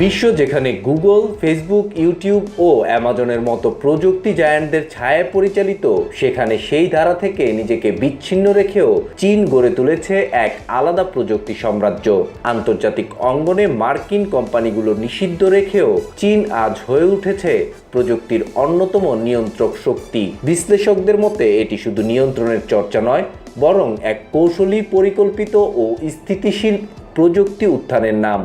বিশ্ব যেখানে Google, Facebook, YouTube ও অ্যামাজনের মতো প্রযুক্তি জায়ান্টদের ছায়ায় পরিচালিত, সেখানে সেই ধারা থেকে নিজেকে বিচ্ছিন্ন রেখেও চীন গড়ে তুলেছে এক আলাদা প্রযুক্তি সাম্রাজ্য। আন্তর্জাতিক অঙ্গনে মার্কিন কোম্পানিগুলো নিষিদ্ধ রেখেও চীন আজ হয়ে উঠেছে প্রযুক্তির অন্যতম নিয়ন্ত্রক শক্তি। বিশ্লেষকদের মতে, এটি শুধু নিয়ন্ত্রণের চর্চা নয়, বরং এক কৌশলী, পরিকল্পিত ও স্থিতিশীল প্রযুক্তি উত্থানের নাম।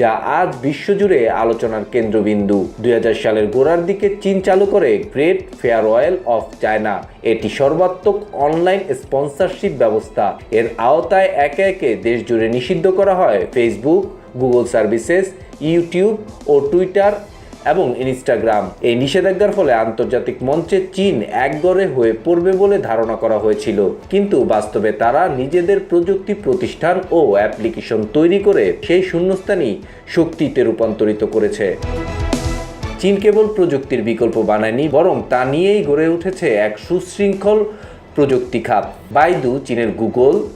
যা আজ বিশ্বজুড়ে আলোচনার কেন্দ্রবিন্দু। দুই হাজার সালের গোড়ার দিকে চীন চালু করে great firewall of China এটি সর্বাত্মক অনলাইন স্পন্সরশিপ ব্যবস্থা। এর আওতায় একে একে দেশ জুড়ে নিষিদ্ধ করা হয়। ফেসবুক গুগল সার্ভিসেস ইউটিউব ও টুইটার এবং ইনস্টাগ্রাম। এই নিষেধাজ্ঞার ফলে আন্তর্জাতিক মঞ্চে চীন একগড়ে হয়ে পড়বে বলে ধারণা করা হয়েছিল। কিন্তু বাস্তবে তারা নিজেদের প্রযুক্তি প্রতিষ্ঠান ও অ্যাপ্লিকেশন তৈরি করে সেই শূন্যস্থানই শক্তিতে রূপান্তরিত করেছে। চীন কেবল প্রযুক্তির বিকল্প বানায়নি, বরং তা নিয়েই গড়ে উঠেছে এক সুশৃঙ্খল প্রযুক্তি খাত। বাইদু, চীনের গুগল,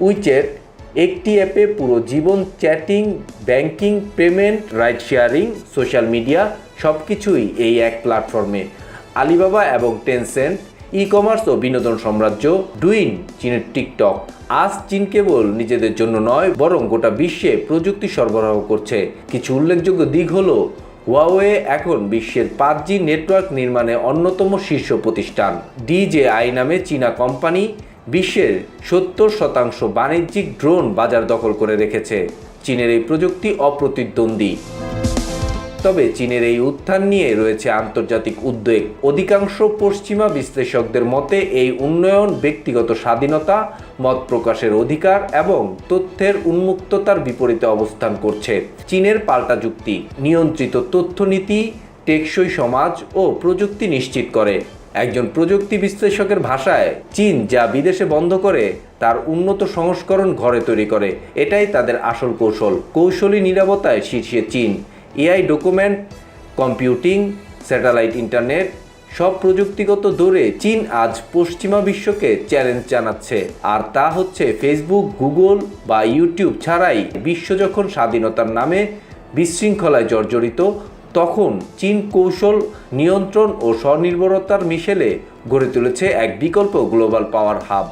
উইচেট একটি অ্যাপে পুরো জীবন chatting, banking, payment, ride sharing, social media সব কিছুই এই এক প্ল্যাটফর্মে। আলিবাবা এবং টেনসেন্ট ই কমার্স ও বিনোদন সাম্রাজ্য, ডুইন, চীনের টিকটক। আজ চীন কেবল নিজেদের জন্য নয়, বরং গোটা বিশ্বে প্রযুক্তি সরবরাহ করছে। কিছু উল্লেখযোগ্য দিক হলো ওয়াওয়ে এখন বিশ্বের পাঁচ জি নেটওয়ার্ক নির্মাণে অন্যতম শীর্ষ প্রতিষ্ঠান। ডিজেআই নামে চীনা কোম্পানি বিশ্বের সত্তর শতাংশ বাণিজ্যিক ড্রোন বাজার দখল করে রেখেছে। চীনের এই প্রযুক্তি অপ্রতিদ্বন্দ্বী। তবে চীনের এই উত্থান নিয়ে রয়েছে আন্তর্জাতিক উদ্বেগ। অধিকাংশ পশ্চিমা বিশ্লেষকদের মতে, এই উন্নয়ন ব্যক্তিগত স্বাধীনতা, মত প্রকাশের অধিকার এবং তথ্যের উন্মুক্ততার বিপরীতে অবস্থান করছে। চীনের পাল্টা যুক্তি, নিয়ন্ত্রিত তথ্যনীতি, টেকসই সমাজ ও প্রযুক্তি নিশ্চিত করে। একজন প্রযুক্তি বিশ্লেষকের ভাষায় চীন যা বিদেশে বন্ধ করে, তার উন্নত সংস্করণ ঘরে তৈরি করে। এটাই তাদের আসল কৌশল। কৌশলী নিরাপত্তায় শীর্ষে চীন। AI document, computing, satellite internet, সব প্রযুক্তিগত দৌড়ে চীন আজ পশ্চিমা বিশ্বকে চ্যালেঞ্জ জানাচ্ছে। আর তা হচ্ছে ফেসবুক, গুগল বা ইউটিউব ছাড়াই বিশ্ব যখন স্বাধীনতার নামে বিশৃঙ্খলায় জর্জরিত তখন চীন কৌশল নিয়ন্ত্রণ ও স্বনির্ভরতার মিশেলে গড়ে তুলেছে এক বিকল্প গ্লোবাল পাওয়ার হাব।